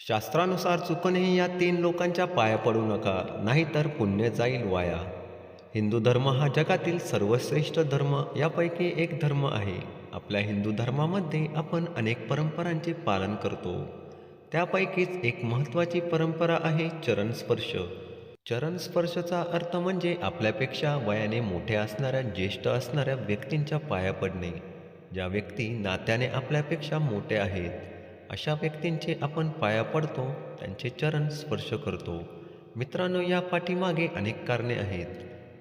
शास्त्रानुसार चुकूनही या तीन लोकांच्या पाया पडू नका नाहीतर पुण्य जाईल वाया. हिंदू धर्म हा जगातील सर्वश्रेष्ठ धर्म यापैकी एक धर्म आहे. आपल्या हिंदू धर्मामध्ये आपण अनेक परंपरांचे पालन करतो. त्यापैकीच एक महत्त्वाची परंपरा आहे चरणस्पर्श. चरणस्पर्शचा अर्थ म्हणजे आपल्यापेक्षा वयाने मोठ्या असणाऱ्या ज्येष्ठ असणाऱ्या व्यक्तींच्या पाया पडणे. ज्या व्यक्ती नात्याने आपल्यापेक्षा मोठे आहेत अशा व्यक्तींचे आपण पाया पडतो त्यांचे चरण स्पर्श करतो. मित्रांनो या पाठीमागे अनेक कारणे आहेत.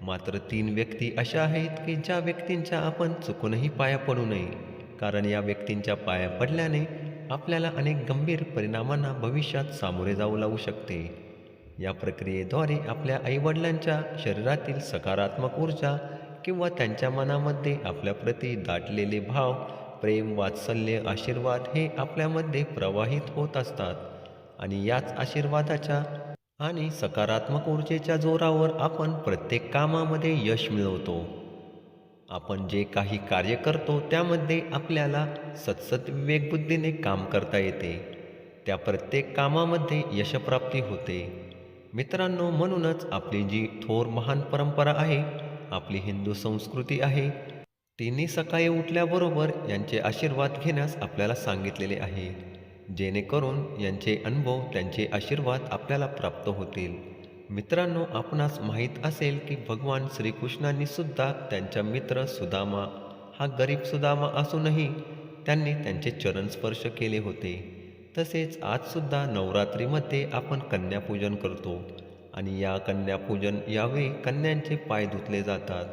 मात्र तीन व्यक्ती अशा आहेत की ज्या व्यक्तींच्या आपण चुकूनही पाया पडू नये. कारण या व्यक्तींच्या पाया पडल्याने आपल्याला अनेक गंभीर परिणामांना भविष्यात सामोरे जाऊ लागू शकते. या प्रक्रियेद्वारे आपल्या आईवडिलांच्या शरीरातील सकारात्मक ऊर्जा किंवा त्यांच्या मनामध्ये आपल्याप्रती दाटलेले भाव प्रेम वात्सल्य आशीर्वाद हे आपल्यामध्ये प्रवाहित होत असतात. आणि याच आशीर्वादाच्या आणि सकारात्मक ऊर्जेच्या जोरावर आपण प्रत्येक कामामध्ये यश मिळवतो. आपण जे काही कार्य करतो त्यामध्ये आपल्याला सतसत विवेकबुद्धीने काम करता येते. त्या प्रत्येक कामामध्ये यशप्राप्ती होते. मित्रांनो म्हणूनच आपली जी थोर महान परंपरा आहे आपली हिंदू संस्कृती आहे तिन्ही सकाळी उठल्याबरोबर यांचे आशीर्वाद घेण्यास आपल्याला सांगितलेले आहे. जेणेकरून यांचे अनुभव त्यांचे आशीर्वाद आपल्याला प्राप्त होतील. मित्रांनो आपणास माहीत असेल की भगवान श्रीकृष्णांनी सुद्धा त्यांच्या मित्र सुदामा हा गरीब सुदामा असूनही त्यांनी त्यांचे चरण स्पर्श केले होते. तसेच आजसुद्धा नवरात्रीमध्ये आपण कन्यापूजन करतो आणि या कन्यापूजन यावेळी कन्यांचे पाय धुतले जातात.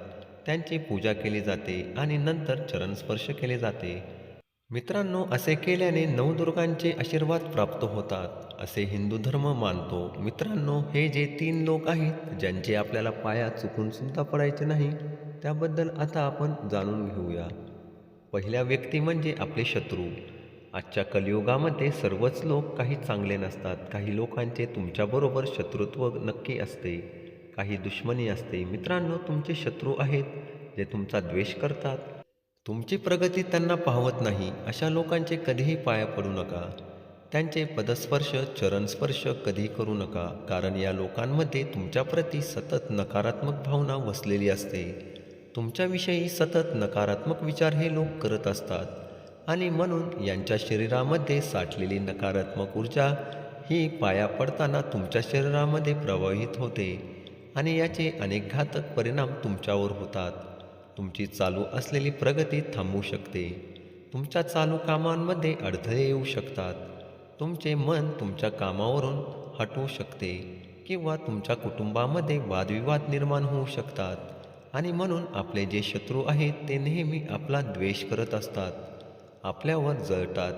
त्यांची पूजा केली जाते आणि नंतर चरणस्पर्श केले जाते. मित्रांनो असे केल्याने नवदुर्गांचे आशीर्वाद प्राप्त होतात. असे हिंदू धर्म मानतो. मित्रांनो हे जे तीन लोक आहेत ज्यांचे आपल्याला पाया चुकून सुद्धा पडायचे नाही त्याबद्दल आता आपण जाणून घेऊया. पहिल्या व्यक्ती म्हणजे आपले शत्रू. आजच्या कलियुगामध्ये सर्वच लोक काही चांगले नसतात. काही लोकांचे तुमच्याबरोबर शत्रुत्व नक्की असते. काही दुश्मनी असते. मित्रांनो तुमचे शत्रू आहेत जे तुमचा द्वेष करतात. तुमची प्रगती त्यांना पाहवत नाही. अशा लोकांचे कधीही पाया पडू नका. त्यांचे पदस्पर्श चरणस्पर्श कधी करू नका. कारण या लोकांमध्ये तुमच्याप्रती सतत नकारात्मक भावना वसलेली असते. तुमच्याविषयी सतत नकारात्मक विचार हे लोक करत असतात. आणि म्हणून यांच्या शरीरामध्ये साठलेली नकारात्मक ऊर्जा ही पाया पडताना तुमच्या शरीरामध्ये प्रवाहित होते. आणि याचे अनेक घातक परिणाम तुमच्यावर होतात. तुमची चालू असलेली प्रगती थांबू शकते. तुमच्या चालू कामांमध्ये अडथळे येऊ शकतात. तुमचे मन तुमच्या कामावरून हटवू शकते किंवा तुमच्या कुटुंबामध्ये वादविवाद निर्माण होऊ शकतात. आणि म्हणून आपले जे शत्रू आहेत ते नेहमी आपला द्वेष करत असतात. आपल्यावर जळतात.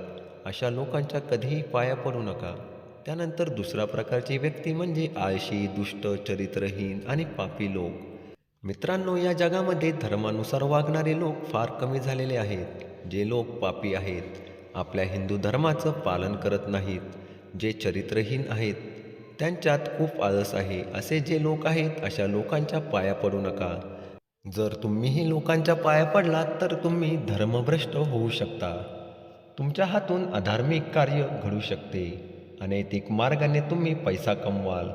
अशा लोकांच्या कधीही पाया पडू नका. त्यानंतर दुसरा प्रकारची व्यक्ती म्हणजे आळशी दुष्ट चरित्रहीन आणि पापी लोक. मित्रांनो या जगामध्ये धर्मानुसार वागणारे लोक फार कमी झालेले आहेत जे लोक पापी आहेत. आपल्या हिंदू धर्माचं पालन करत नाहीत जे चरित्रहीन आहेत. त्यांच्यात खूप आळस आहे असे जे लोक आहेत अशा लोकांच्या पाया पडू नका. जर तुम्हीही लोकांच्या पाया पडलात तर तुम्ही धर्मभ्रष्ट होऊ शकता. तुमच्या हातून अधार्मिक कार्य घडू शकते. अनैतिक मार्गाने तुम्ही पैसा कमवाल.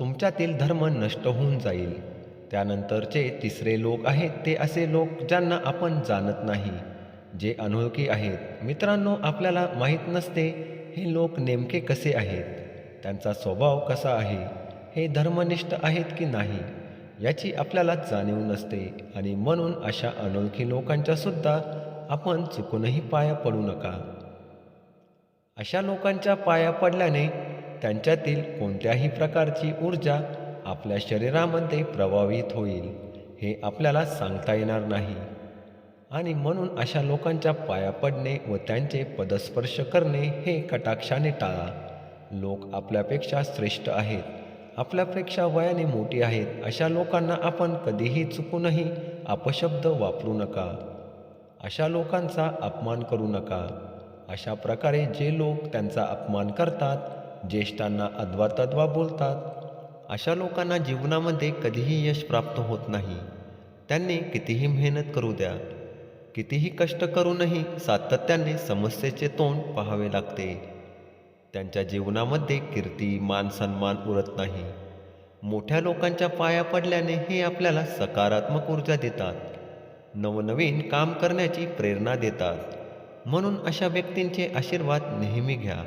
तुमच्यातील धर्म नष्ट होऊन जाईल. त्यानंतरचे तिसरे लोक आहेत ते असे लोक ज्यांना आपण जाणत नाही. जे अनोळखी आहेत. मित्रांनो आपल्याला माहीत नसते हे लोक नेमके कसे आहेत. त्यांचा स्वभाव कसा आहे? हे धर्मनिष्ठ आहेत की नाही? याची आपल्याला जाणीव नसते आणि म्हणून अशा अनोळखी लोकांच्यासुद्धा आपण चुकूनही पाया पडू नका. अशा लोकांच्या पाया पडल्याने त्यांच्यातील कोणत्याही प्रकारची ऊर्जा आपल्या शरीरामध्ये प्रभावित होईल हे आपल्याला सांगता येणार नाही. आणि म्हणून अशा लोकांच्या पाया पडणे व त्यांचे पदस्पर्श करणे हे कटाक्षाने टाळा. लोक आपल्यापेक्षा श्रेष्ठ आहेत आपल्यापेक्षा वयाने मोठी आहेत अशा लोकांना आपण कधीही चुकूनही अपशब्द वापरू नका. अशा लोकांचा अपमान करू नका. अशा प्रकारे जे लोक त्यांचा अपमान करतात ज्येष्ठांना अद्वा तद्वा बोलतात अशा लोकांना जीवनामध्ये कधीही यश प्राप्त होत नाही. त्यांनी कितीही मेहनत करू द्या कितीही कष्ट करूनही सातत्याने समस्येचे तोंड पाहावे लागते. त्यांच्या जीवनामध्ये कीर्ती मान सन्मान उरत नाही. मोठ्या लोकांच्या पाया पडल्याने हे आपल्याला सकारात्मक ऊर्जा देतात. नवनवीन काम करण्याची प्रेरणा देतात. म्हणून अशा व्यक्तींचे आशीर्वाद नेहमी घ्या.